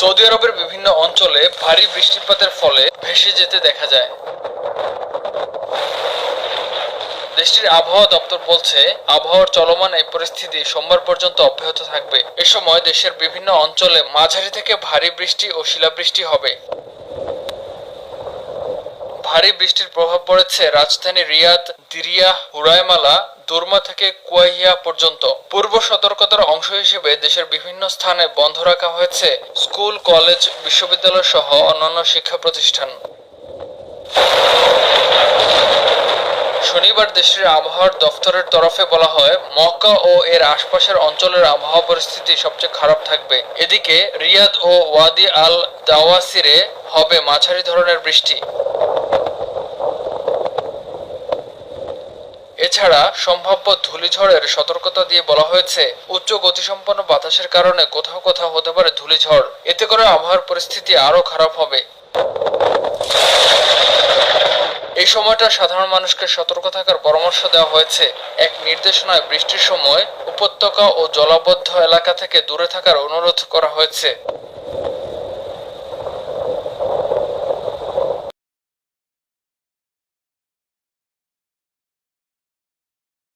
Saudi আরবের বিভিন্ন অঞ্চলে ভারী বৃষ্টিপাতের ফলে ভেসে যেতে দেখা যায়। দেশটির আবহাওয়া দপ্তর বলছে, আবহাওয়ার চলমান এই পরিস্থিতি সোমবার পর্যন্ত অব্যাহত থাকবে। এ সময় দেশের বিভিন্ন অঞ্চলে মাঝারি থেকে ভারী বৃষ্টি ও শিলাবৃষ্টি হবে। ভারী বৃষ্টির প্রভাব পড়েছে রাজধানী রিয়াদ, দিরিয়া হুরায়মালা দুর্মা থেকে কুয়াইয়া পর্যন্ত। পূর্ব সতর্কতার অংশ হিসেবে দেশের বিভিন্ন স্থানে বন্ধ রাখা হয়েছে স্কুল, কলেজ, বিশ্ববিদ্যালয় সহ অন্যান্য শিক্ষা প্রতিষ্ঠান। শনিবার দেশের আবহাওয়ার দফতরের তরফে বলা হয়, মক্কা ও এর আশপাশের অঞ্চলের আবহাওয়া পরিস্থিতি সবচেয়ে খারাপ থাকবে। এদিকে রিয়াদ ও ওয়াদি আল দাওয়াসিরে হবে মাঝারি ধরনের বৃষ্টি। এছাড়া সম্ভাব্য ধূলিঝড়ের সতর্কতা দিয়ে বলা হয়েছে, উচ্চ গতিসম্পন্ন বাতাসের কারণে কোথাও কোথাও হতে পারে ধূলিঝড়। এতে করে আবহাওয়ার পরিস্থিতি আরও খারাপ হবে। এই সময়টা সাধারণ মানুষকে সতর্ক থাকার পরামর্শ দেওয়া হয়েছে। এক নির্দেশনায় বৃষ্টির সময় উপত্যকা ও জলাবদ্ধ এলাকা থেকে দূরে থাকার অনুরোধ করা হয়েছে।